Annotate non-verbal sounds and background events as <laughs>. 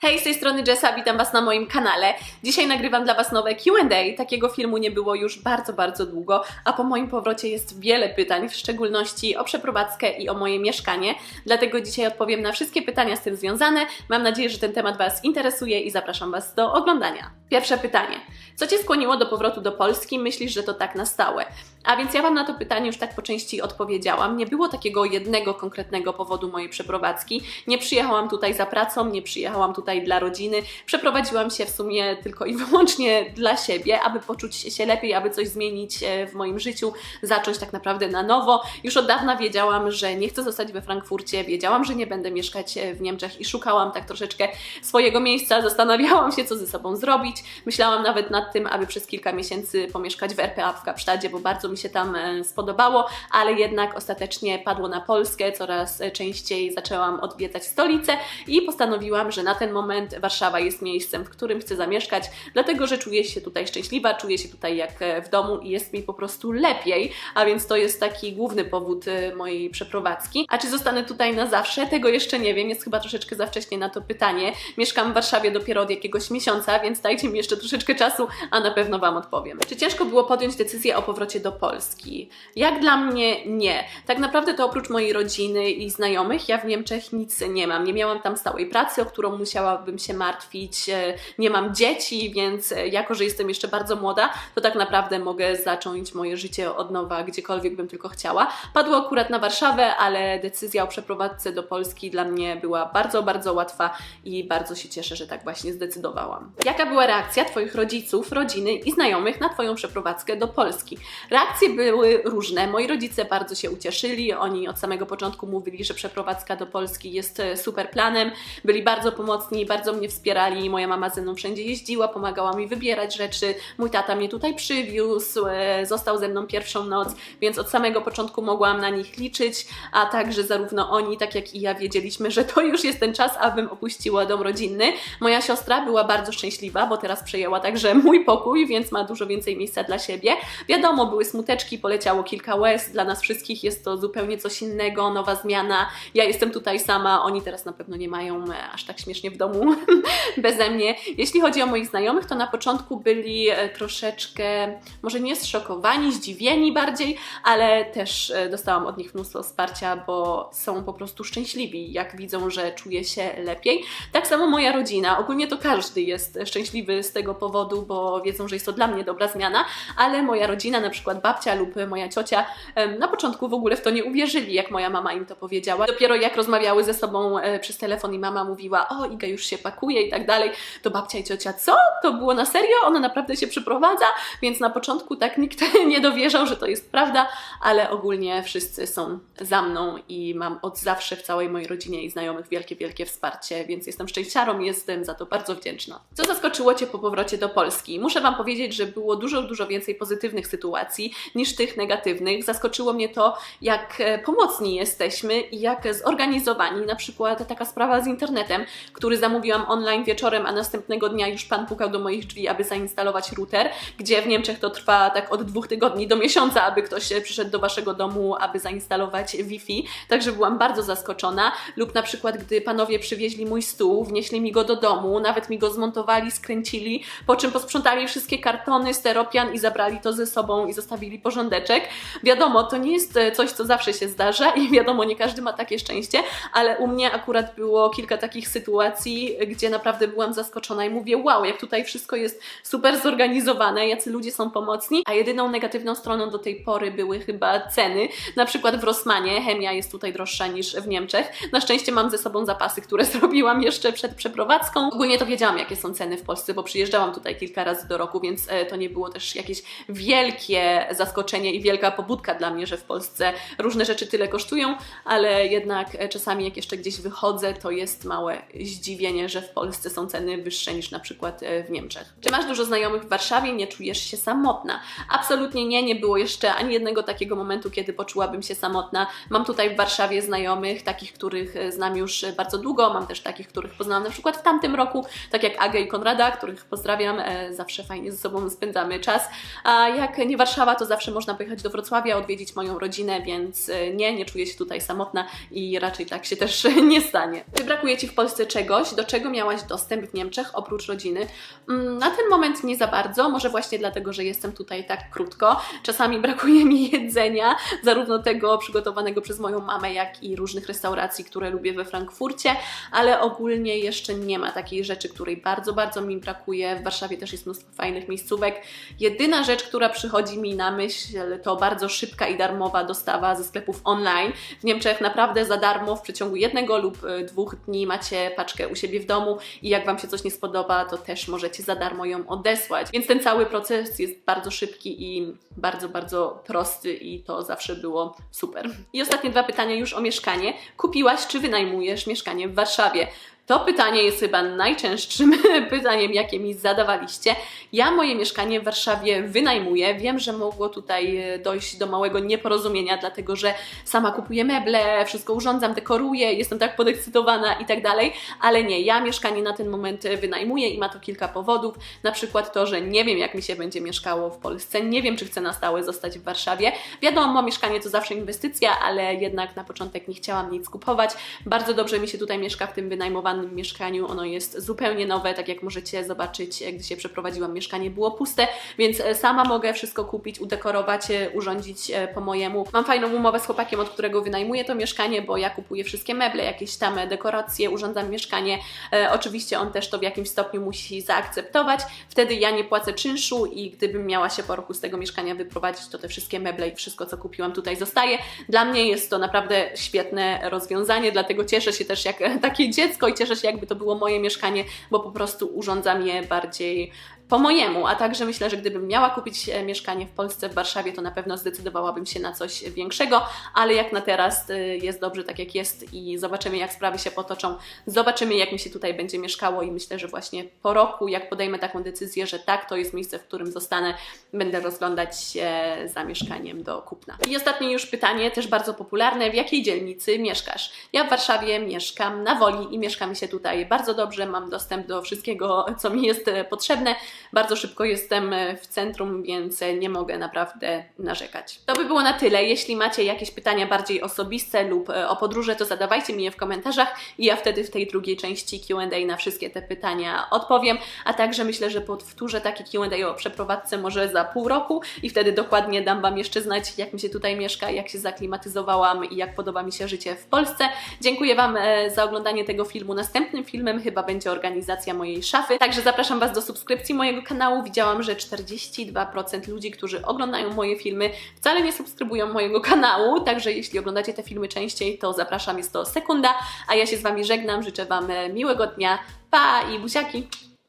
Hej, z tej strony Jessa, witam Was na moim kanale. Dzisiaj nagrywam dla Was nowe Q&A. Takiego filmu nie było już bardzo, bardzo długo, a po moim powrocie jest wiele pytań, w szczególności o przeprowadzkę i o moje mieszkanie. Dlatego dzisiaj odpowiem na wszystkie pytania z tym związane. Mam nadzieję, że ten temat Was interesuje i zapraszam Was do oglądania. Pierwsze pytanie. Co Cię skłoniło do powrotu do Polski? Myślisz, że to tak na stałe? A więc ja Wam na to pytanie już tak po części odpowiedziałam. Nie było takiego jednego konkretnego powodu mojej przeprowadzki. Nie przyjechałam tutaj za pracą, nie przyjechałam tutaj dla rodziny. Przeprowadziłam się w sumie tylko i <laughs> wyłącznie dla siebie, aby poczuć się lepiej, aby coś zmienić e, w moim życiu, zacząć tak naprawdę na nowo. Już od dawna wiedziałam, że nie chcę zostać we Frankfurcie, wiedziałam, że nie będę mieszkać e, w Niemczech i szukałam tak troszeczkę swojego miejsca, <laughs> zastanawiałam się, co ze sobą zrobić. Myślałam nawet nad tym, aby przez kilka miesięcy pomieszkać w RPA w Kapsztadzie, bo bardzo mi się tam e, spodobało, ale jednak ostatecznie padło na Polskę, coraz e, częściej zaczęłam odwiedzać stolicę i postanowiłam, że na ten moment Warszawa jest miejscem, w którym chcę zamieszkać, dlatego że czuję się tutaj szczęśliwa, czuję się tutaj jak e, w domu i jest mi po prostu lepiej, a więc to jest taki główny powód mojej przeprowadzki. A czy zostanę tutaj na zawsze? Tego jeszcze nie wiem, jest chyba troszeczkę za wcześnie na to pytanie. Mieszkam w Warszawie dopiero od jakiegoś miesiąca, więc dajcie mi jeszcze troszeczkę czasu, a na pewno Wam odpowiem. Czy ciężko było podjąć decyzję o powrocie do Polski? Jak dla mnie nie. Tak naprawdę to oprócz mojej rodziny i znajomych, ja w Niemczech nic nie mam. Nie miałam tam stałej pracy, o którą musiałabym się martwić. e, Nie mam dzieci, więc e, jako, że jestem jeszcze bardzo młoda, to tak naprawdę mogę zacząć moje życie od nowa, gdziekolwiek bym tylko chciała. Padło akurat na Warszawę, ale decyzja o przeprowadzce do Polski dla mnie była bardzo, bardzo łatwa i bardzo się cieszę, że tak właśnie zdecydowałam. Jaka była reakcja Twoich rodziców, rodziny i znajomych na Twoją przeprowadzkę do Polski? Reakcje były różne. Moi rodzice bardzo się ucieszyli. Oni od samego początku mówili, że przeprowadzka do Polski jest e, super planem. Byli bardzo pomocni, bardzo mnie wspierali. Moja mama ze mną wszędzie jeździła, pomagała mi wybierać rzeczy. Mój tata mnie tutaj przywiózł, e, został ze mną pierwszą noc, więc od samego początku mogłam na nich liczyć, a także zarówno oni, tak jak i ja wiedzieliśmy, że to już jest ten czas, abym opuściła dom rodzinny. Moja siostra była bardzo szczęśliwa, bo teraz przejęła także mój pokój, więc ma dużo więcej miejsca dla siebie. Wiadomo, były smuteczki, poleciało kilka łez, dla nas wszystkich jest to zupełnie coś innego, nowa zmiana. Ja jestem tutaj sama, oni teraz na pewno nie mają e, aż tak śmiesznie w domu <laughs> beze mnie. Jeśli chodzi o moich znajomych, to na początku byli e, troszeczkę, może nie zszokowani, zdziwieni bardziej, ale też e, dostałam od nich mnóstwo wsparcia, bo są po prostu szczęśliwi, jak widzą, że czuję się lepiej. Tak samo moja rodzina, ogólnie to każdy jest szczęśliwy z tego powodu, bo wiedzą, że jest to dla mnie dobra zmiana, ale moja rodzina, na przykład babcia lub moja ciocia, na początku w ogóle w to nie uwierzyli, jak moja mama im to powiedziała. Dopiero jak rozmawiały ze sobą e, przez telefon i mama mówiła, o Iga już się pakuje i tak dalej, to babcia i ciocia, co? To było na serio? Ona naprawdę się przeprowadza? Więc na początku tak nikt <laughs> nie dowierzał, że to jest prawda, ale ogólnie wszyscy są za mną i mam od zawsze w całej mojej rodzinie i znajomych wielkie, wielkie wsparcie, więc jestem szczęściarą i jestem za to bardzo wdzięczna. Co zaskoczyło Cię po powrocie do Polski? Muszę Wam powiedzieć, że było dużo, dużo więcej pozytywnych sytuacji niż tych negatywnych. Zaskoczyło mnie to, jak e, pomocni jesteśmy i jak zorganizowani. Na przykład taka sprawa z internetem, który zamówiłam online wieczorem, a następnego dnia już Pan pukał do moich drzwi, aby zainstalować router, gdzie w Niemczech to trwa tak od dwóch tygodni do miesiąca, aby ktoś e, przyszedł do Waszego domu, aby zainstalować Wi-Fi. Także byłam bardzo zaskoczona. Lub na przykład, gdy panowie przywieźli mój stół, wnieśli mi go do domu, nawet mi go zmontowali, skręcili, po czym posprzątali wszystkie kartony, steropian i zabrali to ze sobą i zostawili porządeczek. Wiadomo, to nie jest e, coś, co zawsze się zdarza i <laughs> wiadomo, nie każdy ma takie szczęście, ale u mnie akurat było kilka takich sytuacji, gdzie naprawdę byłam zaskoczona i mówię, wow, jak tutaj wszystko jest super zorganizowane, jacy ludzie są pomocni, a jedyną negatywną stroną do tej pory były chyba ceny. Na przykład w Rossmanie chemia jest tutaj droższa niż w Niemczech. Na szczęście mam ze sobą zapasy, które <laughs> zrobiłam jeszcze przed przeprowadzką. Ogólnie to wiedziałam, jakie są ceny w Polsce, bo przyjeżdżałam tutaj kilka razy do roku, więc e, to nie było też jakieś wielkie zaskoczenie i wielka pobudka dla mnie, że w Polsce różne rzeczy tyle kosztują, ale jednak e, czasami jak jeszcze gdzieś wychodzę, to jest małe zdziwienie, że w Polsce są ceny wyższe niż na przykład e, w Niemczech. Czy masz dużo znajomych w Warszawie? Nie czujesz się samotna? Absolutnie nie, nie było jeszcze ani jednego takiego momentu, kiedy poczułabym się samotna. Mam tutaj w Warszawie znajomych, takich, których e, znam już bardzo długo, mam też takich, których poznałam na przykład w tamtym roku, tak jak Agę i Konrada, których pozdrawiam, zawsze fajnie ze sobą spędzamy czas. A jak nie Warszawa, to zawsze można pojechać do Wrocławia, odwiedzić moją rodzinę, więc y, nie, nie czuję się tutaj samotna i raczej tak się też <laughs> nie stanie. Czy brakuje Ci w Polsce czegoś, do czego miałaś dostęp w Niemczech oprócz rodziny? Mm, Na ten moment nie za bardzo, może właśnie dlatego, że jestem tutaj tak krótko. Czasami <laughs> brakuje mi jedzenia, zarówno tego przygotowanego przez moją mamę, jak i różnych restauracji, które lubię we Frankfurcie, ale ogólnie jeszcze nie ma takiej rzeczy, której bardzo, bardzo mi brakuje. W Warszawie też jest mnóstwo fajnych miejscówek. Jedyna rzecz, która przychodzi mi na myśl, to bardzo szybka i darmowa dostawa ze sklepów online. W Niemczech naprawdę za darmo w przeciągu jednego lub y, dwóch dni macie paczkę u siebie w domu i jak Wam się coś nie spodoba, to też możecie za darmo ją odesłać. Więc ten cały proces jest bardzo szybki i bardzo, bardzo prosty i to zawsze było super. I ostatnie dwa pytania już o mieszkanie. Kupiłaś czy wynajmujesz mieszkanie w Warszawie? To pytanie jest chyba najczęstszym <laughs> pytaniem, jakie mi zadawaliście. Ja moje mieszkanie w Warszawie wynajmuję. Wiem, że mogło tutaj e, dojść do małego nieporozumienia, dlatego że sama kupuję meble, wszystko urządzam, dekoruję, jestem tak podekscytowana i tak dalej, ale nie, ja mieszkanie na ten moment wynajmuję i ma to kilka powodów. Na przykład to, że nie wiem, jak mi się będzie mieszkało w Polsce, nie wiem, czy chcę na stałe zostać w Warszawie. Wiadomo, mieszkanie to zawsze inwestycja, ale jednak na początek nie chciałam nic kupować. Bardzo dobrze mi się tutaj mieszka w tym wynajmowanym mieszkaniu. Ono jest zupełnie nowe, tak jak możecie zobaczyć, gdy się przeprowadziłam, mieszkanie było puste, więc e, sama mogę wszystko kupić, udekorować, e, urządzić e, po mojemu. Mam fajną umowę z chłopakiem, od którego wynajmuję to mieszkanie, bo ja kupuję wszystkie meble, jakieś tam dekoracje, urządzam mieszkanie. E, oczywiście on też to w jakimś stopniu musi zaakceptować. Wtedy ja nie płacę czynszu i gdybym miała się po roku z tego mieszkania wyprowadzić, to te wszystkie meble i wszystko, co kupiłam tutaj zostaje. Dla mnie jest to naprawdę świetne rozwiązanie, dlatego cieszę się też jak takie dziecko i cieszę się jakby to było moje mieszkanie, bo po prostu urządzam je bardziej po mojemu, a także myślę, że gdybym miała kupić e, mieszkanie w Polsce, w Warszawie, to na pewno zdecydowałabym się na coś większego, ale jak na teraz e, jest dobrze tak jak jest i zobaczymy jak sprawy się potoczą, zobaczymy jak mi się tutaj będzie mieszkało i myślę, że właśnie po roku, jak podejmę taką decyzję, że tak, to jest miejsce, w którym zostanę, będę rozglądać się za mieszkaniem do kupna. I ostatnie już pytanie, też bardzo popularne, w jakiej dzielnicy mieszkasz? Ja w Warszawie mieszkam na Woli i mieszka mi się tutaj bardzo dobrze, mam dostęp do wszystkiego, co mi jest e, potrzebne, bardzo szybko jestem w centrum, więc nie mogę naprawdę narzekać. To by było na tyle. Jeśli macie jakieś pytania bardziej osobiste lub e, o podróże, to zadawajcie mi je w komentarzach i ja wtedy w tej drugiej części Q&A na wszystkie te pytania odpowiem, a także myślę, że powtórzę taki Q&A o przeprowadzce może za pół roku i wtedy dokładnie dam Wam jeszcze znać, jak mi się tutaj mieszka, jak się zaklimatyzowałam i jak podoba mi się życie w Polsce. Dziękuję Wam e, za oglądanie tego filmu. Następnym filmem chyba będzie organizacja mojej szafy, także zapraszam Was do subskrypcji mojego kanału. Widziałam, że 42% ludzi, którzy oglądają moje filmy, wcale nie subskrybują mojego kanału, także jeśli oglądacie te filmy częściej, to zapraszam, jest to sekunda, a ja się z Wami żegnam, życzę Wam e, miłego dnia, pa i buziaki!